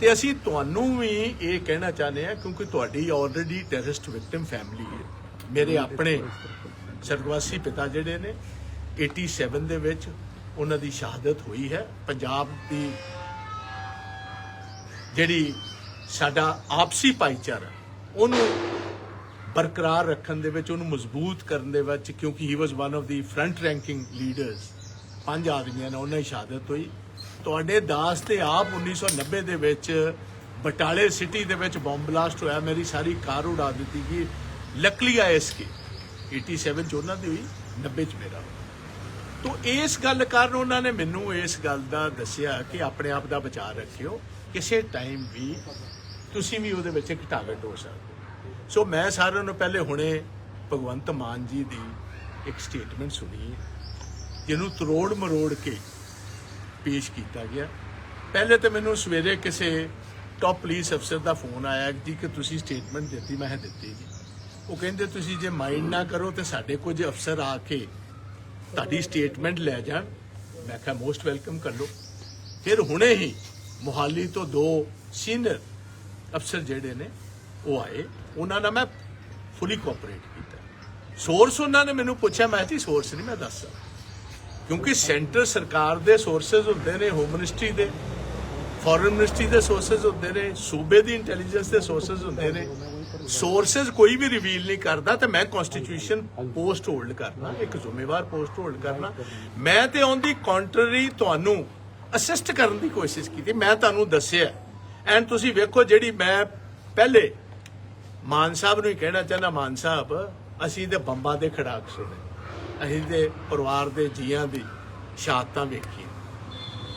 ਤੇ ਅਸੀਂ ਤੁਹਾਨੂੰ ਵੀ ਇਹ ਕਹਿਣਾ ਚਾਹੁੰਦੇ ਆ ਕਿਉਂਕਿ ਤੁਹਾਡੀ ਆਲਰੇਡੀ ਟੈਰਰਿਸਟ ਵਿਕਟਿਮ ਫੈਮਿਲੀ ਹੈ। ਮੇਰੇ ਆਪਣੇ ਸਰਗਵਾਸੀ ਪਿਤਾ ਜਿਹੜੇ ਨੇ 87 ਦੇ ਵਿੱਚ ਉਹਨਾਂ ਦੀ ਸ਼ਹਾਦਤ ਹੋਈ ਹੈ। ਪੰਜਾਬ ਦੀ ਜਿਹੜੀ ਸਾਡਾ ਆਪਸੀ ਭਾਈਚਾਰਾ ਉਹਨੂੰ ਬਰਕਰਾਰ ਰੱਖਣ ਦੇ ਵਿੱਚ ਉਹਨੂੰ ਮਜ਼ਬੂਤ ਕਰਨ ਦੇ ਵਿੱਚ ਕਿਉਂਕਿ he was one of the front ranking leaders ਪੰਜ ਆਦਮੀਆਂ ਨਾਲ ਉਹਨਾਂ ਦੀ ਸ਼ਹਾਦਤ ਹੋਈ। ਤੁਹਾਡੇ ਦਾਸ ਤੇ ਆਪ 1990 ਦੇ ਵਿੱਚ ਬਟਾਲੇ ਸਿਟੀ ਦੇ ਵਿੱਚ ਬੰਬ ਬਲਾਸਟ ਹੋਇਆ, ਮੇਰੀ ਸਾਰੀ ਕਾਰ ਉਡਾ ਦਿੱਤੀ ਗਈ। ਲੱਕਲੀ ਆਇਸ ਕੇ। 87 ਚ ਉਹਨਾਂ ਦੀ ਹੋਈ 90 ਚ ਮੇਰਾ। ਹੋਇਆ ਇਸ ਗੱਲ ਕਾਰਨ ਉਹਨਾਂ ਨੇ ਮੈਨੂੰ ਇਸ ਗੱਲ ਦਾ ਦੱਸਿਆ ਕਿ ਆਪਣੇ ਆਪ ਦਾ ਬਚਾਅ ਰੱਖਿਓ, ਕਿਸੇ ਟਾਈਮ ਵੀ ਤੁਸੀਂ ਵੀ ਉਹਦੇ ਵਿੱਚ ਘਟਾਵਟ ਹੋ ਸਕਦੇ ਸੋ ਮੈਂ ਸਾਰਿਆਂ ਨੂੰ ਪਹਿਲੇ ਹੁਣੇ ਭਗਵੰਤ ਮਾਨ ਜੀ ਦੀ ਇੱਕ ਸਟੇਟਮੈਂਟ ਸੁਣੀ, ਜਿਹਨੂੰ ਤਰੋੜ ਮਰੋੜ ਕੇ ਪੇਸ਼ ਕੀਤਾ ਗਿਆ। ਪਹਿਲੇ ਤਾਂ ਮੈਨੂੰ ਸਵੇਰੇ ਕਿਸੇ ਟਾਪ ਪੁਲਿਸ ਅਫਸਰ ਦਾ ਫੋਨ ਆਇਆ ਜੀ ਕਿ ਤੁਸੀਂ ਸਟੇਟਮੈਂਟ ਦਿੱਤੀ, ਮੈਂ ਦਿੱਤੀ ਜੀ। ਉਹ ਕਹਿੰਦੇ, ਤੁਸੀਂ ਜੇ ਮਾਈਂਡ ਨਾ ਕਰੋ ਤੇ ਸਾਡੇ ਕੁਝ ਅਫਸਰ ਆ ਕੇ ਤੁਹਾਡੀ ਸਟੇਟਮੈਂਟ ਲੈ ਜਾਣ। ਮੈਂ ਕਿਹਾ ਮੋਸਟ ਵੈਲਕਮ ਕਰ ਲਓ। ਫਿਰ ਹੁਣੇ ਹੀ ਮੁਹਾਲੀ ਤੋਂ ਦੋ ਸੀਨੀਅਰ ਅਫਸਰ ਜਿਹੜੇ ਨੇ, ਉਹ ਆਏ। ਉਹਨਾਂ ਨਾਲ ਮੈਂ ਫੁੱਲੀ ਕੋਆਪਰੇਟ ਕੀਤਾ। ਸੋਰਸ ਉਹਨਾਂ ਨੇ ਮੈਨੂੰ ਪੁੱਛਿਆ, ਮੈਂ ਜੀ ਸੋਰਸ ਨਹੀਂ, ਮੈਂ ਦੱਸ ਸਕਦਾ। ਕਿਉਂਕਿ ਸੈਂਟਰ ਸਰਕਾਰ ਦੇ ਸੋਰਸਸ ਹੁੰਦੇ ਨੇ ਹੋਮ ਮਿਨਿਸਟਰੀ ਦੇ ਫੋਰਨ ਮਿਨਿਸਟਰੀ ਦੇ ਸੋਰਸਸ ਹੁੰਦੇ ਨੇ, ਸੂਬੇ ਦੀ ਇੰਟੈਲੀਜੈਂਸ ਦੇ ਸੋਰਸਸ ਹੁੰਦੇ ਨੇ। ਸੋਰਸਸ ਕੋਈ ਵੀ ਰਿਵੀਲ ਨਹੀਂ ਕਰਦਾ ਤੇ ਮੈਂ ਕਨਸਟੀਟਿਊਸ਼ਨ ਪੋਸਟ ਹੋਲਡ ਕਰਨਾ, ਇੱਕ ਜ਼ਿੰਮੇਵਾਰ ਪੋਸਟ ਹੋਲਡ ਕਰਨਾ। ਮੈਂ ਤੇ ਔਨ ਦੀ ਕੰਟਰੀ ਤੁਹਾਨੂੰ ਅਸਿਸਟ ਕਰਨ ਦੀ ਕੋਸ਼ਿਸ਼ ਕੀਤੀ, ਮੈਂ ਤੁਹਾਨੂੰ ਦੱਸਿਆ। ਐਂਡ ਤੁਸੀਂ ਵੇਖੋ ਜਿਹੜੀ ਮੈਂ ਪਹਿਲੇ ਮਾਨ ਸਾਹਿਬ ਨੂੰ ਹੀ ਕਹਿਣਾ ਚਾਹੁੰਦਾ, ਮਾਨ ਸਾਹਿਬ, ਅਸੀਂ ਤੇ ਬੰਬਾਂ ਦੇ ਖੜਾਕ ਸੁਣੇ। ਅਸੀਂ ਦੇ ਪਰਿਵਾਰ ਦੇ ਜੀਆਂ ਦੀ ਸ਼ਹਾਦਤਾਂ ਵੇਖੀਆਂ।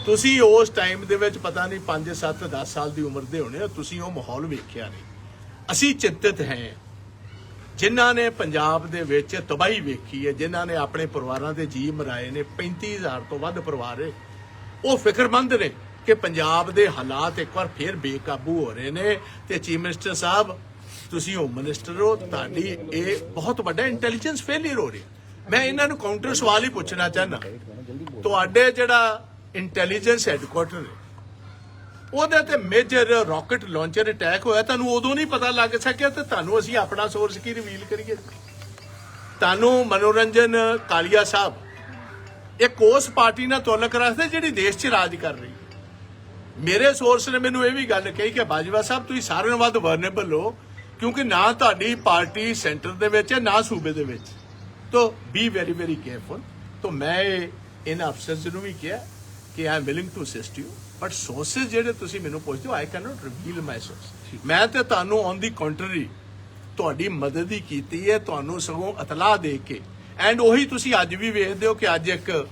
ਤੁਸੀਂ ਉਸ ਟਾਈਮ ਦੇ ਵਿੱਚ ਪਤਾ ਨਹੀਂ 5 7 10 ਸਾਲ ਦੀ ਉਮਰ ਦੇ ਹੋਣੇ ਤੁਸੀਂ ਉਹ ਮਾਹੌਲ ਵੇਖਿਆ ਨਹੀਂ। ਅਸੀਂ ਚਿੰਤਤ ਹਾਂ। ਜਿਨ੍ਹਾਂ ਨੇ ਪੰਜਾਬ ਦੇ ਵਿੱਚ ਤਬਾਹੀ ਵੇਖੀ ਹੈ, ਜਿਨ੍ਹਾਂ ਨੇ ਆਪਣੇ ਪਰਿਵਾਰਾਂ ਦੇ ਜੀ ਮਰਾਏ ਨੇ 35000 ਤੋਂ ਵੱਧ ਪਰਿਵਾਰ ਹੈ ਉਹ ਫਿਕਰਮੰਦ ਨੇ ਕਿ ਪੰਜਾਬ ਦੇ ਹਾਲਾਤ ਇੱਕ ਵਾਰ ਫੇਰ ਬੇਕਾਬੂ ਹੋ ਰਹੇ ਨੇ ਤੇ ਚੀਫ ਮਿਨਿਸਟਰ ਸਾਹਿਬ, ਤੁਸੀਂ ਹੋਮ ਮਿਨਿਸਟਰ ਹੋ, ਤੁਹਾਡੀ ਇਹ ਬਹੁਤ ਵੱਡਾ ਇੰਟੈਲੀਜੈਂਸ ਫੇਲਿਅਰ ਹੋ ਰਿਹਾ। ਮੈਂ ਇਹਨਾਂ ਨੂੰ ਕਾਊਂਟਰ ਸਵਾਲ ਹੀ ਪੁੱਛਣਾ ਚਾਹਨਾ ਤੁਹਾਡੇ ਜਿਹੜਾ ਇੰਟੈਲੀਜੈਂਸ ਹੈੱਡਕੁਆਟਰ ਉਹਦੇ ਤੇ ਮੇਜਰ ਰਾਕਟ ਲਾਂਚਰ ਅਟੈਕ ਹੋਇਆ, ਤੁਹਾਨੂੰ ਉਦੋਂ ਨਹੀਂ ਪਤਾ ਲੱਗ ਸਕਿਆ ਤੇ ਤੁਹਾਨੂੰ ਅਸੀਂ ਆਪਣਾ ਸੋਰਸ ਕੀ ਰਿਵੀਲ ਕਰੀਏ? ਤੁਹਾਨੂੰ ਮਨੋਰੰਜਨ, ਕਾਲੀਆ ਸਾਹਿਬ ਇੱਕ ਉਸ ਪਾਰਟੀ ਨਾਲ ਤੁਲਕ ਰੱਖਦੇ ਜਿਹੜੀ ਦੇਸ਼ 'ਚ ਰਾਜ ਕਰ ਰਹੀ ਹੈ? ਮੇਰੇ ਸੋਰਸ ਨੇ ਮੈਨੂੰ ਇਹ ਵੀ ਗੱਲ ਕਹੀ ਕਿ ਬਾਜਵਾ ਸਾਹਿਬ, ਤੁਸੀਂ ਸਾਰਿਆਂ ਨਾਲੋਂ ਵੱਧ ਵਰਨੇਬਲ ਹੋ, ਕਿਉਂਕਿ ਨਾ ਤੁਹਾਡੀ ਪਾਰਟੀ ਸੈਂਟਰ ਦੇ ਵਿੱਚ ਹੈ, ਨਾ ਸੂਬੇ ਦੇ ਵਿੱਚ। ਤੋ ਬੀ ਵੈਰੀ ਵੈਰੀ ਕੇਅਰਫੁਲ ਤੋ ਮੈਂ ਇਹ ਇਹਨਾਂ ਅਫਸਰਸ ਨੂੰ ਵੀ ਕਿਹਾ ਕਿ I am willing to assist you but sources ਜਿਹੜੇ ਤੁਸੀਂ ਮੈਨੂੰ ਪੁੱਛਦੇ ਹੋ I can not reveal my source ਮੈਂ ਤੇ ਤੁਹਾਨੂੰ ਔਨ ਦੀ ਕੰਟਰੀ ਤੁਹਾਡੀ ਮਦਦ ਹੀ ਕੀਤੀ ਹੈ ਤੁਹਾਨੂੰ ਸਗੋਂ ਇਤਲਾਹ ਦੇ ਕੇ। ਐਂਡ ਉਹੀ ਤੁਸੀਂ ਅੱਜ ਵੀ ਵੇਖਦੇ ਹੋ ਕਿ ਅੱਜ ਇੱਕ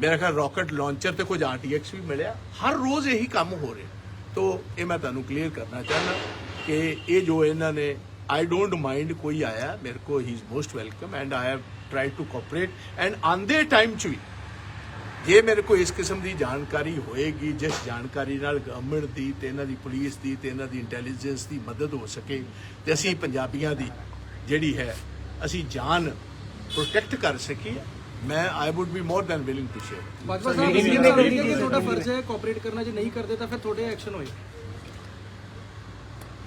ਮੇਰਾ ਖਿਆਲ ਰਾਕਟ ਲਾਂਚਰ ਤੇ ਕੁਝ ਆਰਟੀਐਕਸ ਵੀ ਮਿਲਿਆ। ਹਰ ਰੋਜ਼ ਇਹੀ ਕੰਮ ਹੋ ਰਿਹਾ। ਤੋ ਇਹ ਮੈਂ ਤੁਹਾਨੂੰ ਕਲੀਅਰ ਕਰਨਾ ਚਾਹੁੰਦਾ ਕਿ ਇਹ ਜੋ ਇਹਨਾਂ ਨੇ ਆਈ ਡੋਂਟ ਮਾਈਂਡ ਕੋਈ ਆਇਆ ਮੇਰੇ ਕੋ he is most welcome and I have tried to cooperate and ਆਂਦੇ ਟਾਈਮ ਚ ਵੀ ਜੇ ਮੇਰੇ ਕੋਲ ਇਸ ਕਿਸਮ ਦੀ ਜਾਣਕਾਰੀ ਹੋਏਗੀ ਜਿਸ ਜਾਣਕਾਰੀ ਨਾਲ ਗਵਰਨਮੈਂਟ ਦੀ ਤੇ ਇਹਨਾਂ ਦੀ ਪੁਲਿਸ ਦੀ ਤੇ ਇਹਨਾਂ ਦੀ ਇੰਟੈਲੀਜੈਂਸ ਦੀ ਮਦਦ ਹੋ ਸਕੇ ਤੇ ਅਸੀਂ ਪੰਜਾਬੀਆਂ ਦੀ ਜਿਹੜੀ ਹੈ ਅਸੀਂ ਜਾਨ ਪ੍ਰੋਟੈਕਟ ਕਰ ਸਕੀਏ ਮੈਂ I would be more than willing to share Bajwa sahib ਇਹ ਗੱਲ ਕਹੀ ਕਿ ਤੁਹਾਡਾ ਫਰਜ਼ ਹੈ ਕੋਆਪਰੇਟ ਕਰਨਾ ਜੇ ਨਹੀਂ ਕਰਦੇ ਤਾਂ ਫਿਰ ਤੁਹਾਡੇ ਐਕਸ਼ਨ ਹੋਏ।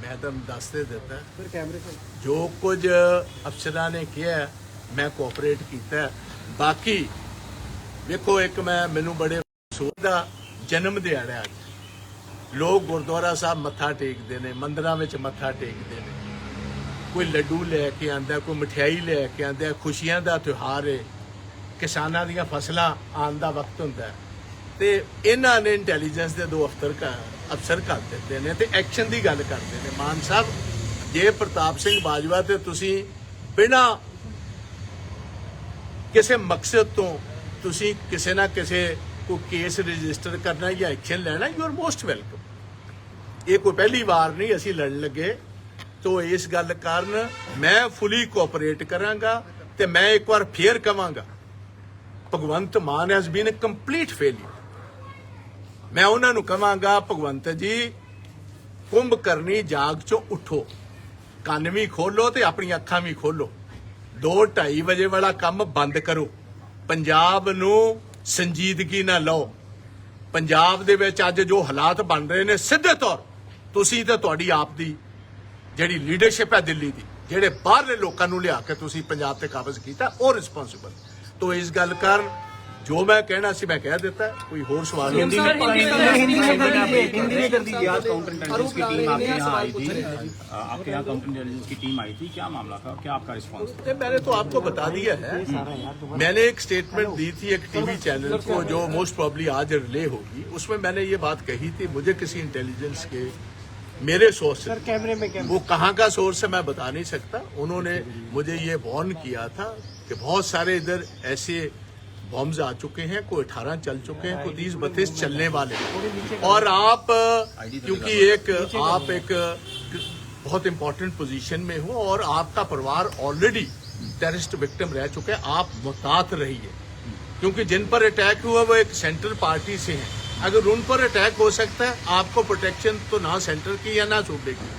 ਮੈਂ ਤੁਹਾਨੂੰ ਦੱਸ ਦੇ ਦਿੱਤਾ। ਫਿਰ ਕੈਮਰੇ ਤੇ ਜੋ ਕੁਝ ਅਫਸਰਾਂ ਨੇ ਕਿਹਾ ਮੈਂ ਕੋਆਪਰੇਟ ਕੀਤਾ ਬਾਕੀ ਵੇਖੋ, ਇੱਕ ਮੈਂ, ਮੈਨੂੰ ਬੜੇ ਸੋਚ ਦਾ ਜਨਮ ਦਿਹਾੜਾ ਅੱਜ ਲੋਕ ਗੁਰਦੁਆਰਾ ਸਾਹਿਬ ਮੱਥਾ ਟੇਕਦੇ ਨੇ, ਮੰਦਰਾਂ ਵਿੱਚ ਮੱਥਾ ਟੇਕਦੇ ਨੇ। ਕੋਈ ਲੱਡੂ ਲੈ ਕੇ ਆਂਦਾ ਕੋਈ ਮਠਿਆਈ ਲੈ ਕੇ ਆਂਦਾ ਖੁਸ਼ੀਆਂ ਦਾ ਤਿਉਹਾਰ ਹੈ ਕਿਸਾਨਾਂ ਦੀਆਂ ਫਸਲਾਂ ਆਉਣ ਦਾ ਵਕਤ ਹੁੰਦਾ ਹੈ। ਤੇ ਇਹਨਾਂ ਨੇ ਇੰਟੈਲੀਜੈਂਸ ਦੇ ਦੋ ਅਫਸਰ ਅਫਸਰ ਕਰ ਦਿੱਤੇ ਨੇ ਤੇ ਐਕਸ਼ਨ ਦੀ ਗੱਲ ਕਰਦੇ ਨੇ। ਮਾਨ ਸਾਹਿਬ, ਜੇ ਪ੍ਰਤਾਪ ਸਿੰਘ ਬਾਜਵਾ ਤੇ ਤੁਸੀਂ ਬਿਨਾਂ ਕਿਸੇ ਮਕਸਦ ਤੋਂ ਤੁਸੀਂ ਕਿਸੇ ਨਾ ਕਿਸੇ ਕੋ ਕੇਸ ਰਜਿਸਟਰ ਕਰਨਾ ਜਾਂ ਐਕਸ਼ਨ ਲੈਣਾ ਯੂ ਆਰ ਮੋਸਟ ਵੈਲਕਮ ਇਹ ਕੋਈ ਪਹਿਲੀ ਵਾਰ ਨਹੀਂ ਅਸੀਂ ਲੜਨ ਲੱਗੇ। ਤੋ ਇਸ ਗੱਲ ਕਾਰਨ ਮੈਂ ਫੁੱਲੀ ਕੋਆਪਰੇਟ ਕਰਾਂਗਾ ਤੇ ਮੈਂ ਇੱਕ ਵਾਰ ਫੇਰ ਕਵਾਂਗਾ, Bhagwant Mann has been a complete failure ਮੈਂ ਉਹਨਾਂ ਨੂੰ ਕਵਾਂਗਾ, ਭਗਵੰਤ ਜੀ ਕੁੰਭ ਕਰਨੀ ਜਾਗ ਚੋਂ ਉਠੋ, ਕੰਨ ਵੀ ਖੋਲੋ ਤੇ ਆਪਣੀਆਂ ਅੱਖਾਂ ਵੀ ਖੋਲੋ। 2:30 ਵਜੇ ਵਾਲਾ ਕੰਮ ਬੰਦ ਕਰੋ। ਪੰਜਾਬ ਨੂੰ ਸੰਜੀਦਗੀ ਨਾਲ ਲਓ। ਪੰਜਾਬ ਦੇ ਵਿੱਚ ਅੱਜ ਜੋ ਹਾਲਾਤ ਬਣ ਰਹੇ ਨੇ, ਸਿੱਧੇ ਤੌਰ ਤੁਸੀਂ ਤੇ ਤੁਹਾਡੀ ਆਪ ਦੀ ਜਿਹੜੀ ਲੀਡਰਸ਼ਿਪ ਹੈ ਦਿੱਲੀ ਦੀ, ਜਿਹੜੇ ਬਾਹਰਲੇ ਲੋਕਾਂ ਨੂੰ ਲਿਆ ਕੇ ਤੁਸੀਂ ਪੰਜਾਬ ਤੇ ਕਾਬਜ਼ ਕੀਤਾ, ਉਹ ਰਿਸਪੌਂਸਿਬਲ ਤੋਂ ਇਸ ਗੱਲ ਕਰਨ जो मैं कहना सी मैं कह देता है कोई होर सवाल हिंदी में कर दीजिए आज काउंटर इंटेलिजेंस की टीम आपके यहाँ आई थी आपके यहाँ काउंटर इंटेलिजेंस की टीम आई थी। क्या मामला था? क्या आपका रिस्पांस मैंने तो आपको बता दिया है। मैंने एक स्टेटमेंट दी थी एक टीवी चैनल को जो मोस्ट प्रॉब्ली आज रिले होगी। उसमें मैंने ये बात कही थी मुझे किसी इंटेलिजेंस के मेरे सोर्स सर कैमरे में कैमरे वो कहाँ का सोर्स है मैं बता नहीं सकता। उन्होंने मुझे ये वॉर्न किया था कि बहुत सारे इधर ऐसे बॉम्ब्स आ चुके हैं कोई 18 चल चुके हैं कोई तीस बत्तीस चलने वाले। हैं। और आप क्योंकि एक आप एक बहुत इंपॉर्टेंट पोजीशन में हो और आपका परिवार ऑलरेडी टेररिस्ट विक्टिम रह चुके हैं आप मुहतात रहिए। क्योंकि जिन पर अटैक हुआ वो एक सेंट्रल पार्टी से हैं। अगर उन पर अटैक हो सकता है आपको प्रोटेक्शन तो ना सेंटर की या ना सूबे की।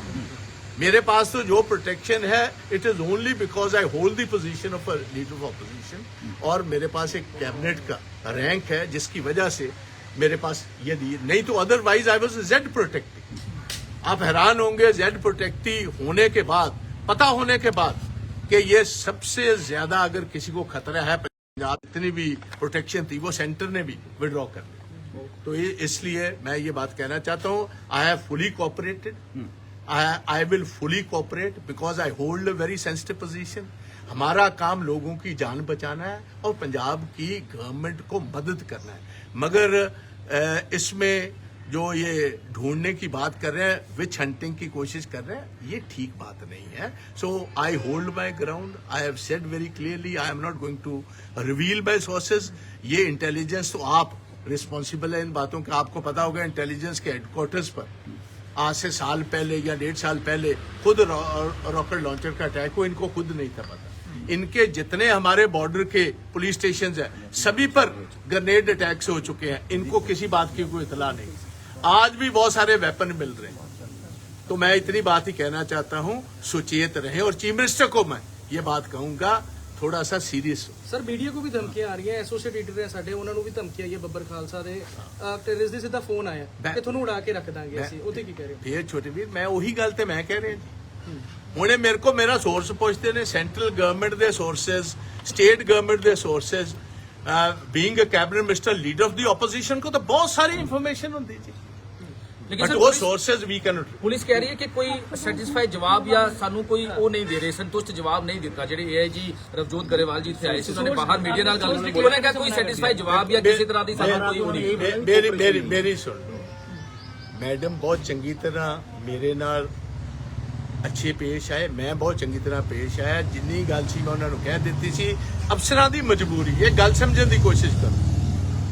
मेरे पास तो जो प्रोटेक्शन है it is only because I hold the position of leader of opposition और मेरे पास एक कैबिनेट का रैंक है, जिसकी वजह से मेरे पास यदि नहीं तो otherwise I was Z protective आप हैरान होंगे जेड प्रोटेक्टी होने के बाद, पता होने के बाद कि ये सबसे ज़्यादा अगर किसी को खतरा है, पंजाब इतनी भी प्रोटेक्शन थी, वो सेंटर ने भी विड्रॉ कर ली तो इसलिए मैं ये बात कहना चाहता हूँ I have fully cooperated I will fully cooperate because I hold a very sensitive position हमारा काम लोगों की जान बचाना है और पंजाब की गवर्नमेंट को मदद करना है। मगर इसमें जो ये ढूँढने की बात कर रहे हैं विच हंटिंग की कोशिश कर रहे हैं, ये ठीक बात नहीं है। So I hold my ground I have said very clearly I am not going to reveal my sources ये इंटेलिजेंस तो आप रिस्पॉन्सिबल है इन बातों का। आपको पता होगा इंटेलिजेंस के हेडक्वार्टर्स पर। आज से साल पहले या डेढ़ साल पहले खुद रॉकेट लॉन्चर का अटैक हो इनको खुद नहीं था पता। इनके जितने हमारे बॉर्डर के पुलिस स्टेशन है, सभी पर ग्रेनेड अटैक्स हो चुके हैं। इनको किसी बात की कोई इतला नहीं। आज भी बहुत सारे वेपन मिल रहे हैं। तो मैं इतनी बात ही कहना चाहता हूँ, सुचेत रहे और चीफ मिनिस्टर को मैं ये बात कहूँगा थोड़ा सा सीरियस हो ਸਰ ਮੀਡੀਆ ਕੋ ਵੀ ਧਮਕੀਆਂ ਆ ਰਹੀਆਂ ਐਸੋਸੀਏਟ ਐਡੀਟਰ ਹੈ ਸਾਡੇ ਉਹਨਾਂ ਨੂੰ ਵੀ ਧਮਕੀ ਆਈ ਹੈ ਬੱਬਰ ਖਾਲਸਾ ਦੇ ਟੈਰਰਿਸਟ ਦੇ ਸਿੱਧਾ ਫੋਨ ਆਇਆ ਮੈਂ- ਕਿ ਤੁਹਾਨੂੰ ਉਡਾ ਕੇ ਰੱਖ ਦਾਂਗੇ ਅਸੀਂ ਉਹਦੇ ਕੀ ਕਹਿ ਰਹੇ ਹੋ ਫੇਰ ਛੋਟੇ ਵੀਰ ਮੈਂ ਉਹੀ ਗੱਲ ਤੇ ਮੈਂ ਕਹਿ ਰਿਹਾ ਜੀ ਹੁਣੇ ਮੇਰੇ ਕੋ ਮੇਰਾ ਸੋਰਸ ਪੁੱਛਦੇ ਨੇ ਸੈਂਟਰਲ ਗਵਰਨਮੈਂਟ ਦੇ ਸੋਰਸਸ ਸਟੇਟ ਗਵਰਨਮੈਂਟ ਦੇ sources being a cabinet minister leader of the opposition ਕੋ ਤਾਂ ਬਹੁਤ ਸਾਰੀ ਇਨਫੋਰਮੇਸ਼ਨ ਹੁੰਦੀ ਜੀ ਲੇਕਿਨ ਬਟ ਸਰ ਉਹ ਪੁਲਿਸ- ਸੋਰਸਸ ਵੀ ਕੈਨੋਟ ਪੁਲਿਸ ਕਹਿ ਰਹੀ ਹੈ ਕਿ ਕੋਈ ਸੈਟੀਸਫਾਈ ਜਵਾਬ ਜਾਂ ਸਾਨੂੰ ਕੋਈ ਉਹ ਨਹੀਂ ਦੇ ਰਹੇ ਸੰਤੁਸ਼ਟ ਜਵਾਬ ਨਹੀਂ ਦਿੱਤਾ। ਜਿਹੜੇ ਏਆਈਜੀ ਰਵਜੋਤ ਗਰੇਵਾਲ ਜੀ ਇੱਥੇ ਆਏ ਸੀ ਉਹਨਾਂ ਨੇ ਬਾਹਰ ਮੀਡੀਆ ਨਾਲ ਗੱਲ ਕੀਤੀ। ਉਹਨਾਂ ਨੇ ਕਿਹਾ ਕੋਈ ਸੈਟੀਸਫਾਈ ਜਵਾਬ ਜਾਂ ਕਿਸੇ ਤਰ੍ਹਾਂ ਦੀ ਸਾਨੂੰ ਕੋਈ ਉਹ ਨਹੀਂ। ਮੇ- ਮੇਰੀ ਮੇਰੀ ਮੇਰੀ ਸੁਣ ਲਓ। ਮੈਡਮ ਬਹੁਤ ਚੰਗੀ ਤਰ੍ਹਾਂ ਮੇਰੇ ਨਾਲ ਅੱਛੇ ਪੇਸ਼ ਆਏ। ਮੈਂ ਬਹੁਤ ਚੰਗੀ ਤਰ੍ਹਾਂ ਪੇਸ਼ ਆਇਆ। ਜਿੰਨੀ ਗੱਲ ਸੀ ਮੈਂ ਉਹਨਾਂ ਨੂੰ ਕਹਿ ਦਿੱਤੀ ਸੀ। ਅਫਸਰਾਂ ਦੀ ਮਜਬੂਰੀ ਇਹ ਗੱਲ ਸਮਝਣ ਦੀ ਕੋਸ਼ਿਸ਼ ਕਰੋ।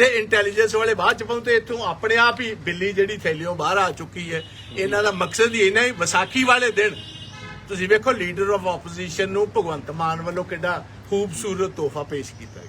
ਤੇ ਇੰਟੈਲੀਜੈਂਸ ਵਾਲੇ ਬਾਅਦ ਚ ਪਹੁੰਚੇ ਇੱਥੋਂ ਆਪਣੇ ਆਪ ਹੀ ਬਿੱਲੀ ਜਿਹੜੀ ਥੈਲਿਓ ਬਾਹਰ ਆ ਚੁੱਕੀ ਹੈ। ਇਹਨਾਂ ਦਾ ਮਕਸਦ ਹੀ ਇਹਨਾਂ ਹੀ, ਵਿਸਾਖੀ ਵਾਲੇ ਦਿਨ। ਤੁਸੀਂ ਵੇਖੋ ਲੀਡਰ ਆਫ ਆਪੋਜੀਸ਼ਨ ਨੂੰ ਭਗਵੰਤ ਮਾਨ ਵੱਲੋਂ ਕਿੱਡਾ ਖੂਬਸੂਰਤ ਤੋਹਫਾ ਪੇਸ਼ ਕੀਤਾ ਹੈ